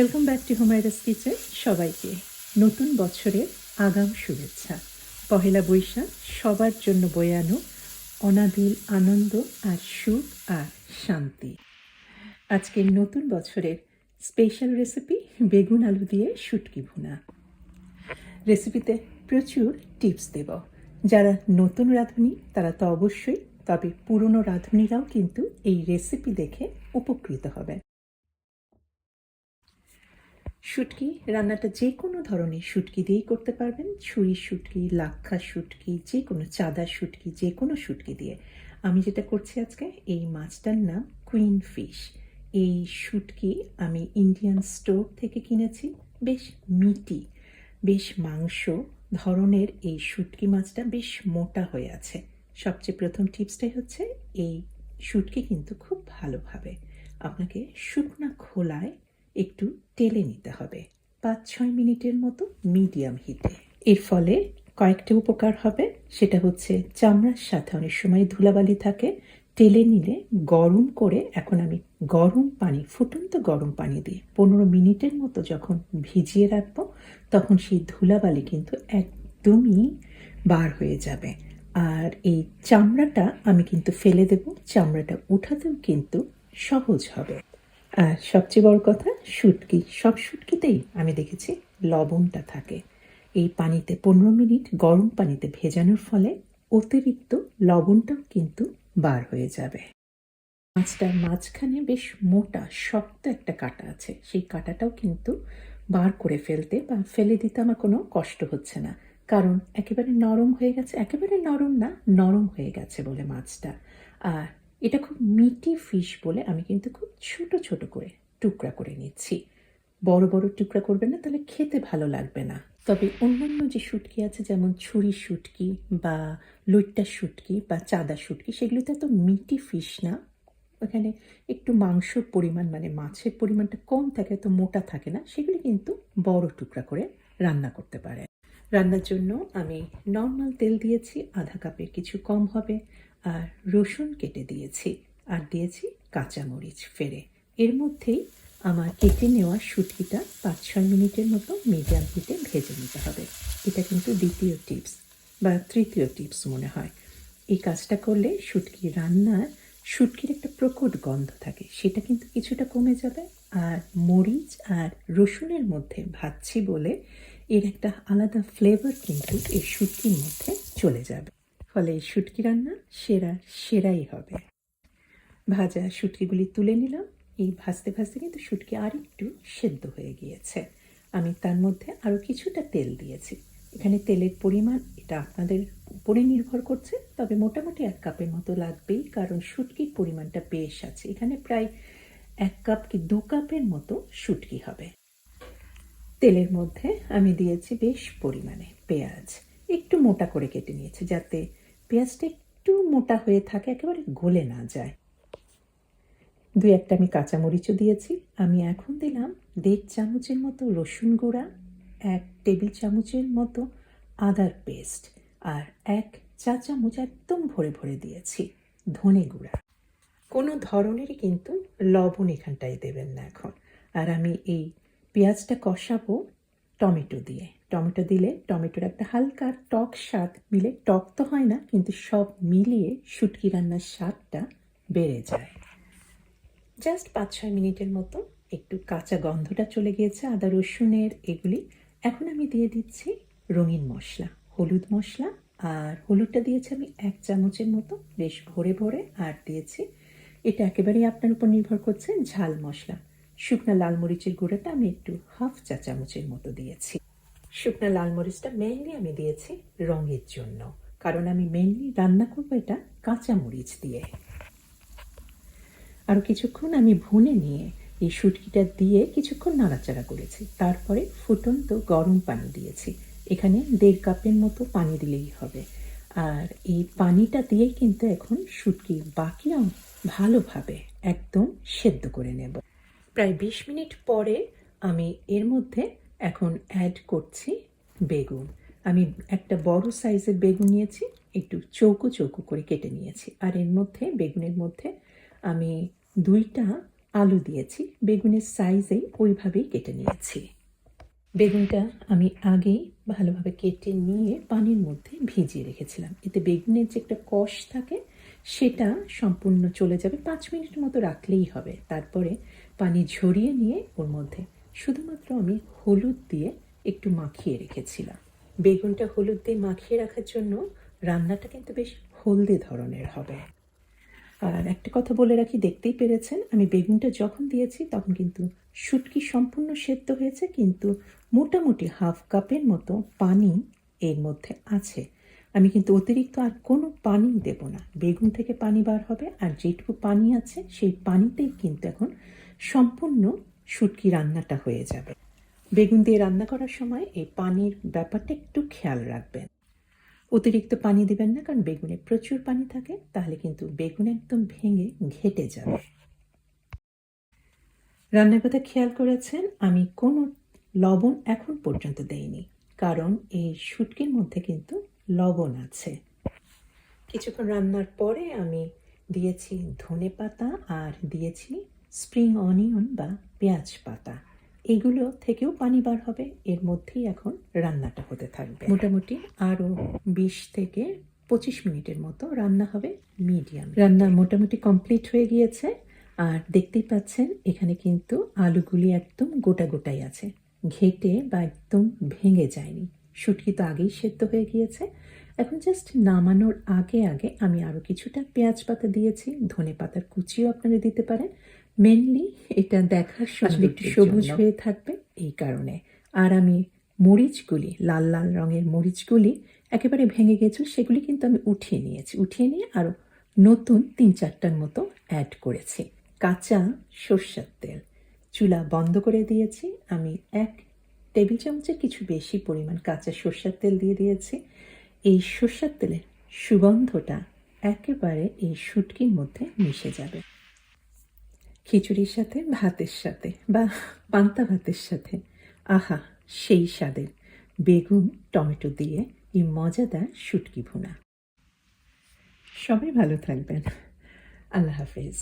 Welcome back to হোমাইরাস kitchen সবাইকে নতুন বছরের আগাম শুভেচ্ছা। পহেলা বৈশাখ, সবার জন্য বয়ে আনো অনাবিল আনন্দ আর সুখ আর শান্তি। আজকের নতুন বছরের স্পেশাল রেসিপি বেগুন আলু দিয়ে শুটকি ভুনা। রেসিপিতে প্রচুর টিপস দেব। যারা নতুন রাঁধুনি, তারা তো অবশ্যই, তবে পুরনো রাঁধুনিরাও কিন্তু এই রেসিপি দেখে উপকৃত হবে শুটকি, রান্নাটা যে কোনো ধরনের শুটকি দিয়েই করতে পারবেন। ছুরি শুটকি, লাক্ষা শুটকি যে কোনো চাদা শুটকি যে কোনো শুটকি দিয়ে। আমি যেটা করছি আজকে, এই মাছটার নাম কুইন ফিশ। এই শুটকি আমি ইন্ডিয়ান স্টোর থেকে কিনেছি, বেশ মিটি, বেশ মাংস ধরনের এই শুটকি মাছটা বেশ মোটা হয়ে আছে। সবচেয়ে প্রথম টিপসটাই হচ্ছে, এই শুটকি কিন্তু খুব ভালোভাবে আপনাকে শুকনা খোলায় একটু টেলে নিতে হবে। পাঁচ ছয় মিনিটের মতো মিডিয়াম হিটে। এর ফলে কয়েকটা উপকার হবে। সেটা হচ্ছে চামড়ার সাথে অনেক সময় ধুলাবালি থাকে। টেলে নিলে গরম করে এখন আমি গরম পানি, ফুটন্ত গরম পানি দিয়ে পনেরো মিনিটের মতো যখন ভিজিয়ে রাখব, তখন সেই ধুলাবালি কিন্তু একদমই বার হয়ে যাবে। আর এই চামড়াটা আমি কিন্তু ফেলে দেব। চামড়াটা উঠাতেও কিন্তু সহজ হবে। আর সবচেয়ে বড় কথা, শুটকি। সব শুটকিতেই আমি দেখেছি লবণটা থাকে। এই পানিতে পনেরো মিনিট গরম পানিতে ভেজানোর ফলে অতিরিক্ত লবণটাও কিন্তু বার হয়ে যাবে। মাছটার মাঝখানে বেশ মোটা, শক্ত একটা কাটা আছে। সেই কাটাটাও কিন্তু বার করে ফেলতে বা ফেলে দিতে আমার কোনো কষ্ট হচ্ছে না। কারণ একেবারে নরম হয়ে গেছে। একেবারে নরম না, নরম হয়ে গেছে বলে মাছটা। আর এটা খুব মিটি ফিশ বলে আমি কিন্তু খুব ছোট ছোট করে টুকরা করে নিচ্ছি। বড় বড় টুকরা করবেন না, তাহলে খেতে ভালো লাগবে না। তবে অন্যান্য যে শুটকি আছে, যেমন ছুরি শুটকি বা লইট্টা শুটকি বা চাদা শুটকি, সেগুলোতে এত মিটি ফিশ না। ওখানে একটু মাংসর পরিমাণ মানে মাছের পরিমাণটা কম থাকে, তো মোটা থাকে না, সেগুলি কিন্তু বড় টুকরা করে রান্না করতে পারে রান্নার জন্য আমি নর্মাল তেল দিয়েছি, আধা কাপের কিছু কম হবে। আর রসুন কেটে দিয়েছি আর দিয়েছি কাঁচামরিচ ফেরে। এর মধ্যেই আমার কেটে নেওয়া শুটকিটা পাঁচ ছয় মিনিটের মতো মিডিয়াম হিটে ভেজে নিতে হবে। এটা কিন্তু দ্বিতীয় টিপস বা তৃতীয় টিপস মনে হয়। এই কাজটা করলে শুটকি রান্নার শুটকির একটা প্রকট গন্ধ থাকে, সেটা কিন্তু কিছুটা কমে যাবে। আর মরিচ আর রসুনের মধ্যে ভাজছি বলে এর একটা আলাদা ফ্লেভার কিন্তু এই শুটকির মধ্যে চলে যাবে। ফলে শুটকি রান্না সেরা, সেরাই হবে। ভাজা শুটকিগুলি তুলে নিলাম। এই ভাজতে ভাজতে কিন্তু শুটকি আর একটু সেদ্ধ হয়ে গিয়েছে। আমি তার মধ্যে আরও কিছুটা তেল দিয়েছি। এখানে তেলের পরিমাণ এটা আপনাদের উপরে নির্ভর করছে, তবে মোটামুটি এক কাপের মতো লাগবেই, কারণ শুটকির পরিমাণটা বেশ আছে। এখানে প্রায় এক কাপ কি দু কাপের মতো শুটকি হবে। তেলের মধ্যে আমি দিয়েছি বেশ পরিমাণে পেঁয়াজ। একটু মোটা করে কেটে নিয়েছি যাতে পেঁয়াজটা একটু মোটা হয়ে থাকে, একেবারে গলে না যায়। দু একটা আমি কাঁচামরিচও দিয়েছি। আমি এখন দিলাম দেড় চামচের মতো রসুন গুঁড়া, এক টেবিল চামচের মতো আদার পেস্ট আর এক চা চামচ একদম ভরে ভরে দিয়েছি, ধনে গুঁড়া। কোনো ধরনেরই কিন্তু লবণ এখানটায় দেবেন না এখন। আর আমি এই পেঁয়াজটা কষাবো টমেটো দিয়ে। টমেটো দিলে টমেটোর একটা হালকা টক স্বাদ মিলে, টক তো হয় না, কিন্তু সব মিলিয়ে শুটকি রান্নার স্বাদটা বেড়ে যায়। জাস্ট পাঁচ ছয় মিনিটের মতো একটু কাঁচা গন্ধটা চলে গিয়েছে, আদা, রসুনের এগুলি। এখন আমি দিয়ে দিচ্ছি রঙিন মশলা, হলুদ মশলা, আর হলুদটা দিয়েছি আমি এক চামচের মতো, বেশ ভরে ভরে, আর দিয়েছি এটা একেবারেই আপনার উপর নির্ভর করছে ঝাল মশলা। শুকনা লাল মরিচের গুঁড়োটা আমি একটু হাফ চা চামচের মতো দিয়েছি। শুকনা লাল মরিচটা মেনলি আমি দিয়েছি রঙের জন্য। কারণ আমি মেনলি রান্না করব এটা কাঁচা মরিচ দিয়ে। আরও কিছুক্ষণ আমি ভুনে নিয়ে এই শুটকিটা দিয়ে কিছুক্ষণ নাড়াচাড়া করেছি। তারপরে ফুটন্ত গরম পানি দিয়েছি। এখানে দেড় কাপের মতো পানি দিলেই হবে। আর এই পানিটা দিয়ে কিন্তু এখন শুটকি বাকি ভালোভাবে একদম সেদ্ধ করে নেব। প্রায় বিশ মিনিট পরে আমি এর মধ্যে এখন অ্যাড করছি বেগুন। আমি একটা বড় সাইজের বেগুন নিয়েছি, একটু চৌকো চৌকো করে কেটে নিয়েছি। আর এর মধ্যে, বেগুনের মধ্যে আমি দুইটা আলু দিয়েছি, বেগুনের সাইজেই ওইভাবেই কেটে নিয়েছি। বেগুনটা আমি আগেই ভালোভাবে কেটে নিয়ে পানির মধ্যে ভিজিয়ে রেখেছিলাম। এতে বেগুনের যে একটা কষ থাকে, সেটা সম্পূর্ণ চলে যাবে পাঁচ মিনিট মতো রাখলেই হবে। তারপরে পানি ঝরিয়ে নিয়ে ওর মধ্যে শুধুমাত্র আমি হলুদ দিয়ে একটু মাখিয়ে রেখেছিলাম। বেগুনটা হলুদ দিয়ে মাখিয়ে রাখার জন্য রান্নাটা কিন্তু বেশ হলদে ধরনের হবে। আর একটা কথা বলে রাখি, দেখতেই পেরেছেন, আমি বেগুনটা যখন দিয়েছি তখন কিন্তু শুটকি সম্পূর্ণ সেদ্ধ হয়েছে, কিন্তু মোটামুটি হাফ কাপের মতো পানি এর মধ্যে আছে। আমি কিন্তু অতিরিক্ত আর কোনো পানি দেব না। বেগুন থেকে পানি বার হবে, আর যেটুকু পানি আছে সেই পানিতেই কিন্তু এখন সম্পূর্ণ শুটকি রান্নাটা হয়ে যাবে। বেগুন দিয়ে রান্না করার সময় এই পানির ব্যাপারটা একটু খেয়াল রাখবেন। অতিরিক্ত পানি দিবেন না, কারণ বেগুনে প্রচুর পানি থাকে, তাহলে কিন্তু বেগুন একদম ভেঙে ঘেটে যাবে। রান্নার কথা খেয়াল করেছেন, আমি কোনো লবণ এখন পর্যন্ত দেইনি, কারণ এই শুটকির মধ্যে কিন্তু লবণ আছে। কিছুক্ষণ রান্নার পরে আমি দিয়েছি ধনে পাতা আর দিয়েছি স্প্রিং অনিয়ন বা পেঁয়াজ পাতা, এগুলো থেকেও পানি বার হবে। এর মধ্যেই এখন রান্নাটা হতে থাকবে। মোটামুটি আরও বিশ থেকে পঁচিশ মিনিটের মতো রান্না হবে মিডিয়াম। রান্না মোটামুটি কমপ্লিট হয়ে গিয়েছে। আর দেখতেই পাচ্ছেন, এখানে কিন্তু আলুগুলি একদম গোটা গোটাই আছে। ঘেটে বা একদম ভেঙে যায়নি। শুটকি তো আগেই সেদ্ধ হয়ে গিয়েছে। এখন জাস্ট নামানোর আগে আগে আমি আরও কিছুটা পেঁয়াজ পাতা দিয়েছি। ধনে পাতার কুচিও আপনারা দিতে পারেন। মেনলি এটা দেখার সময় একটু সবুজ হয়ে থাকবে এই কারণে। আর আমি মরিচগুলি লাল লাল রঙের মরিচগুলি একেবারে ভেঙে গেছিল সেগুলি কিন্তু আমি উঠিয়ে নিয়েছি। উঠিয়ে নিয়ে আরও নতুন তিন চারটার মতো অ্যাড করেছি। কাঁচা সর্ষের তেল। চুলা বন্ধ করে দিয়েছি। আমি এক টেবিল চামচের কিছু বেশি পরিমাণ কাঁচা সর্ষের তেল দিয়ে দিয়েছি। এই সর্ষের তেলের সুগন্ধটা একেবারে এই শুটকির মধ্যে মিশে যাবে। খিচুড়ির সাথে, ভাতের সাথে বা পান্তা ভাতের সাথে। আহা, সেই স্বাদের। বেগুন, টমেটো দিয়ে এই মজাদার শুটকি ভুনা। সবাই ভালো থাকবেন। আল্লাহ হাফিজ।